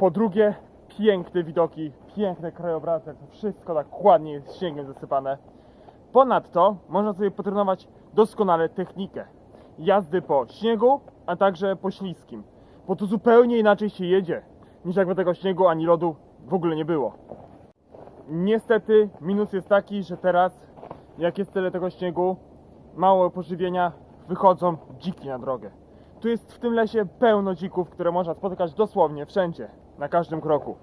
Po drugie, piękne widoki, piękne krajobrazy, wszystko tak ładnie jest śniegiem zasypane. Ponadto można sobie potrenować doskonale technikę jazdy po śniegu, a także po śliskim. Bo tu zupełnie inaczej się jedzie, niż jakby tego śniegu ani lodu w ogóle nie było. Niestety minus jest taki, że teraz jak jest tyle tego śniegu, mało pożywienia, wychodzą dziki na drogę. Tu jest w tym lesie pełno dzików, które można spotykać dosłownie wszędzie, na każdym kroku.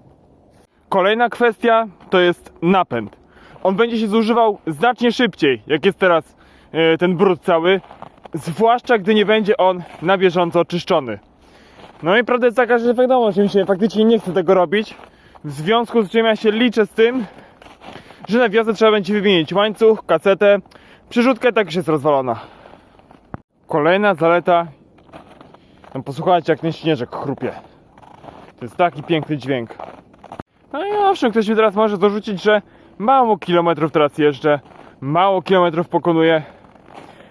Kolejna kwestia to jest napęd. On będzie się zużywał znacznie szybciej, jak jest teraz e, ten brud cały, zwłaszcza gdy nie będzie on na bieżąco czyszczony. No i prawda jest taka, że wiadomo, że mi się faktycznie nie chce tego robić, w związku z czym ja się liczę z tym, że na wiosnę trzeba będzie wymienić łańcuch, kasetę, przyrzutkę tak już jest rozwalona. Kolejna zaleta, no posłuchajcie jak ten śnieżek chrupie. To jest taki piękny dźwięk. No i owszem, ktoś mi teraz może zarzucić, że mało kilometrów teraz jeżdżę, mało kilometrów pokonuję,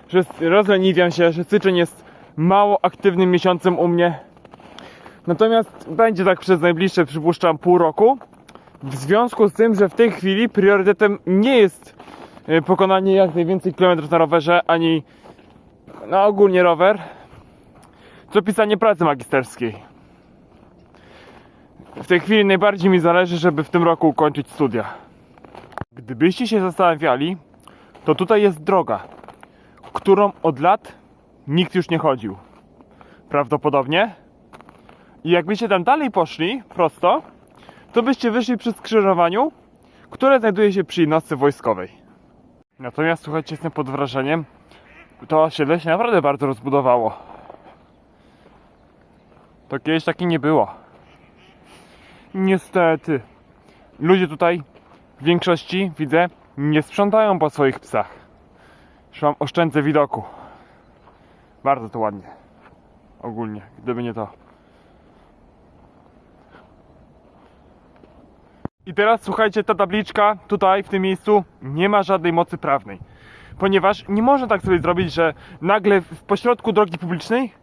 że rozleniwiam się, że styczeń jest mało aktywnym miesiącem u mnie. Natomiast będzie tak przez najbliższe, przypuszczam, pół roku. W związku z tym, że w tej chwili priorytetem nie jest e, pokonanie jak najwięcej kilometrów na rowerze, ani no ogólnie rower, co pisanie pracy magisterskiej. W tej chwili najbardziej mi zależy, żeby w tym roku ukończyć studia. Gdybyście się zastanawiali, to tutaj jest droga, którą od lat nikt już nie chodził. Prawdopodobnie. I jakbyście tam dalej poszli, prosto, to byście wyszli przy skrzyżowaniu, które znajduje się przy jednostce wojskowej. Natomiast słuchajcie, jestem pod wrażeniem, to osiedle się naprawdę bardzo rozbudowało. To kiedyś takie nie było. Niestety. Ludzie tutaj w większości, widzę, nie sprzątają po swoich psach. Już wam oszczędzę widoku. Bardzo to ładnie. Ogólnie, gdyby nie to. I teraz słuchajcie, ta tabliczka tutaj w tym miejscu nie ma żadnej mocy prawnej. Ponieważ nie można tak sobie zrobić, że nagle w pośrodku drogi publicznej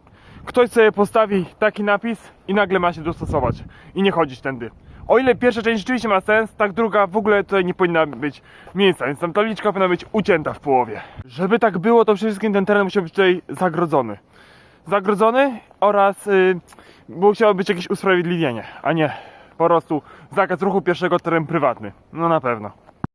ktoś sobie postawi taki napis i nagle ma się dostosować i nie chodzić tędy. O ile pierwsza część rzeczywiście ma sens, tak druga w ogóle tutaj nie powinna być miejsca, więc tam tabliczka powinna być ucięta w połowie. Żeby tak było, to przede wszystkim ten teren musiał być tutaj zagrodzony. Zagrodzony oraz yy, musiało być jakieś usprawiedliwienie, a nie po prostu zakaz ruchu pieszego teren prywatny. No na pewno.